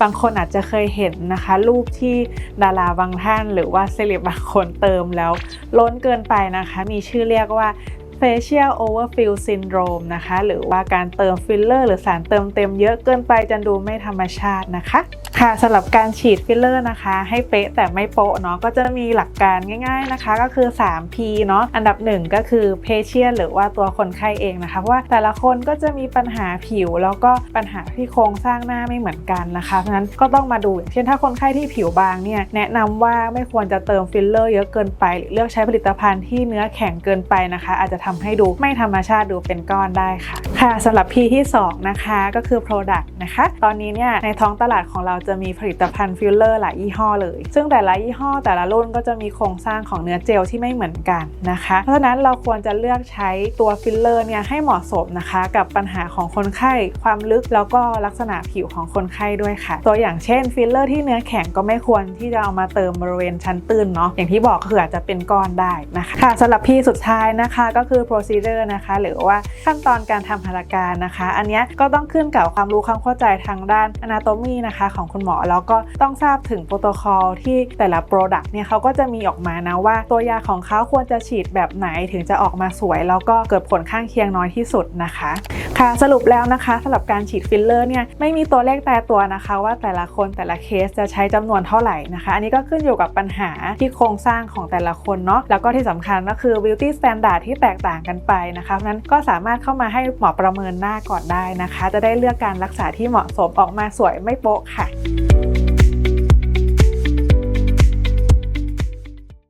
บางคนอาจจะเคยเห็นนะคะ รูปที่ดาราบางท่าน หรือว่าเซเลบบางคนเติมแล้ว ล้นเกินไปนะคะ มีชื่อเรียกว่า facial overfill syndrome นะคะ หรือว่าการเติมฟิลเลอร์ หรือสารเติมเต็มเยอะเกินไปจนดูไม่ธรรมชาตินะคะ ค่ะสำหรับการฉีดฟิลเลอร์นะคะ ให้เป๊ะแต่ไม่โป๊ะเนาะก็จะมีหลักการง่าย ๆนะคะ ก็คือ 3P เนาะอันดับ 1 ก็คือ patient หรือว่าตัวคนไข้เองนะคะเพราะว่าแต่ละคนก็จะมีปัญหาผิว แล้วก็ปัญหาที่โครงสร้างหน้าไม่เหมือนกันนะคะเพราะฉะนั้นก็ต้องมาดูเช่นถ้าคนไข้ที่ผิวบางเนี่ยแนะนำว่าไม่ควรจะเติมฟิลเลอร์เยอะเกินไป หรือเลือกใช้ผลิตภัณฑ์ที่เนื้อแข็งเกินไปนะคะ อาจจะทำให้ดูไม่ธรรมชาติดูเป็นก้อนได้ค่ะ ค่ะสำหรับ P ที่2นะคะก็คือ product นะคะ ตอนนี้เนี่ยในท้องตลาดของเราจะมีผลิตภัณฑ์ฟิลเลอร์หลายยี่ห้อเลย ซึ่งแต่ละยี่ห้อแต่ละรุ่นก็จะมีโครงสร้างของเนื้อเจลที่ไม่เหมือนกันนะคะ เพราะฉะนั้นเราควรจะเลือกใช้ตัวฟิลเลอร์เนี่ยให้เหมาะสมนะคะ กับปัญหาของคนไข้ ความลึกแล้วก็ลักษณะผิวของคนไข้ด้วยค่ะ ตัวอย่างเช่นฟิลเลอร์ที่เนื้อแข็งก็ไม่ควรที่จะเอามาเติมบริเวณชั้นตื้นเนาะอย่างที่บอกคืออาจจะเป็นก้อนได้นะคะค่ะสำหรับพี่สุดท้ายนะคะก็คือ procedure นะคะ หรือว่าขั้นตอนการทำหัตถการนะคะ อันนี้ก็ต้องขึ้นกับความรู้ความเข้าใจทางด้าน anatomy นะคะของคุณหมอ แล้วก็ต้องทราบถึงโปรโตคอลที่แต่ละ product เนี่ยเขาก็จะมีออกมานะว่า ตัวยาของเขาควรจะฉีดแบบไหนถึงจะออกมาสวย แล้วก็เกิดผลข้างเคียงน้อยที่สุดนะคะ ค่ะสรุปแล้วนะคะสำหรับการฉีดฟิลเลอร์เนี่ยไม่มีตัวเลขตายตัวนะคะ ว่าแต่ละคนแต่ละเคสจะใช้จำนวนเท่าไหร่นะคะ อันนี้ก็ขึ้นอยู่กับปัญหาที่โครงสร้างของแต่ละคนเนาะแล้วก็ที่สำคัญก็คือ beauty standard ที่แตกต่างกันไปนะคะเพราะฉะนั้นก็สามารถเข้ามาให้หมอประเมินหน้าก่อนได้นะคะ จะได้เลือกการรักษาที่เหมาะสมออกมาสวยไม่โป๊ะค่ะ thank you